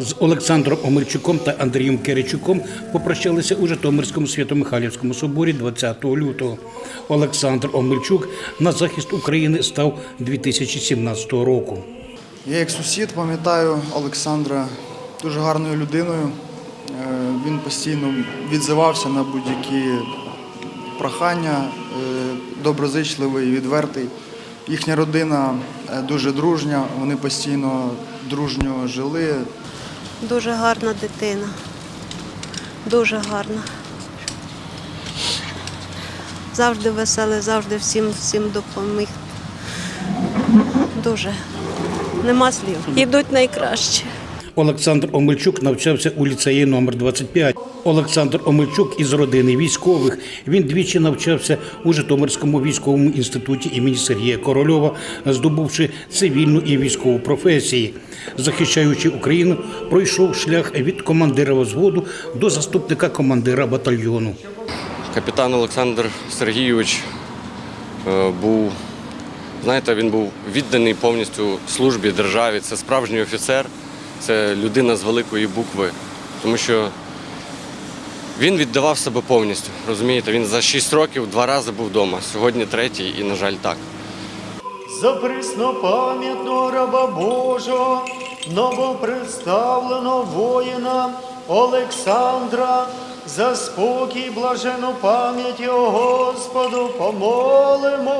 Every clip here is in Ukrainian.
З Олександром Омельчуком та Андрієм Киричуком попрощалися у Житомирському Свято-Михайлівському соборі 20 лютого. Олександр Омельчук на захист України став 2017 року. Я як сусід пам'ятаю Олександра дуже гарною людиною. Е, Він постійно відзивався на будь-які прохання, е, доброзичливий, відвертий. Їхня родина е, дуже дружня, вони постійно дружньо жили. Дуже гарна дитина. Дуже гарна. Завжди веселий, завжди всім всім допоміг. Дуже. Нема слів. Ідуть найкраще. Олександр Омельчук навчався у ліцеї номер 25. Олександр Омельчук із родини військових. Він двічі навчався у Житомирському військовому інституті імені Сергія Корольова, здобувши цивільну і військову професії. Захищаючи Україну, пройшов шлях від командира взводу до заступника командира батальйону. Капітан Олександр Сергійович е, був, знаєте, він був відданий повністю службі державі. Це справжній офіцер, це людина з великої букви. Тому що він віддавав себе повністю. Розумієте, він за 6 років два рази був вдома. Сьогодні третій і, на жаль, так. За преснопам'ятного раба Божого, новопредставленого воїна Олександра, за спокій блажену пам'яті о Господу помолимось.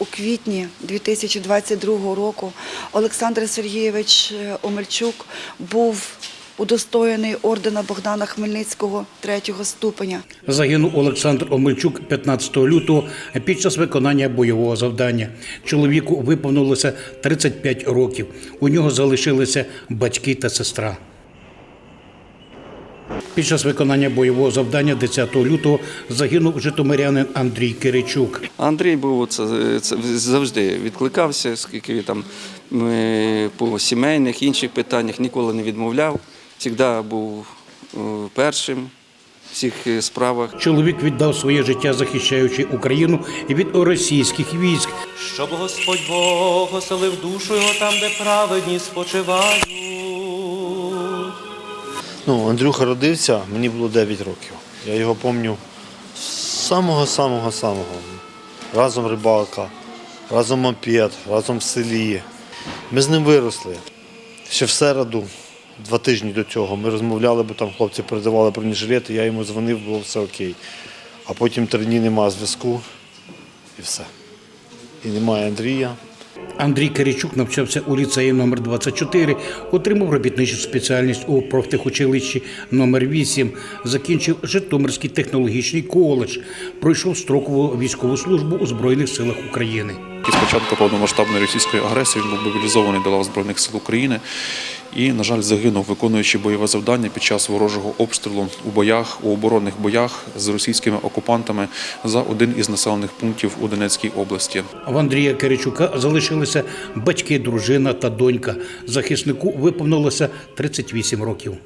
У квітні 2022 року Олександр Сергійович е, Омельчук був удостоєний ордена Богдана Хмельницького третього ступеня. Загинув Олександр Омельчук 15 лютого під час виконання бойового завдання. Чоловіку виповнилося 35 років. У нього залишилися батьки та сестра. Під час виконання бойового завдання 10 лютого загинув житомирянин Андрій Киричук. Андрій був це, це завжди відкликався, скільки там е, по сімейних інших питаннях ніколи не відмовляв. Завжди був е, першим в всіх е, справах. Чоловік віддав своє життя, захищаючи Україну від російських військ. Щоб Господь Бог оселив душу його там, де праведні спочивають. Ну, Андрюха родився, мені було 9 років. Я його пам'ятаю з самого-самого-самого. Разом рибалка, разом мопед, разом в селі. Ми з ним виросли. Ще в середу, два тижні до цього, ми розмовляли, бо там хлопці передавали бронежилети, я йому дзвонив, було все окей. А потім три дні немає зв'язку і все. І немає Андрія. Андрій Киричук навчався у ліцеї номер 24 отримав робітничу спеціальність у профтехучилищі номер 8 закінчив Житомирський технологічний коледж, пройшов строкову військову службу у Збройних силах України. І з початку повномасштабної російської агресії він був мобілізований до лав Збройних сил України і, на жаль, загинув, виконуючи бойове завдання під час ворожого обстрілу у боях, у оборонних боях з російськими окупантами за один із населених пунктів у Донецькій області. В Андрія Киричука залишилися батьки, дружина та донька. Захиснику виповнилося 38 років.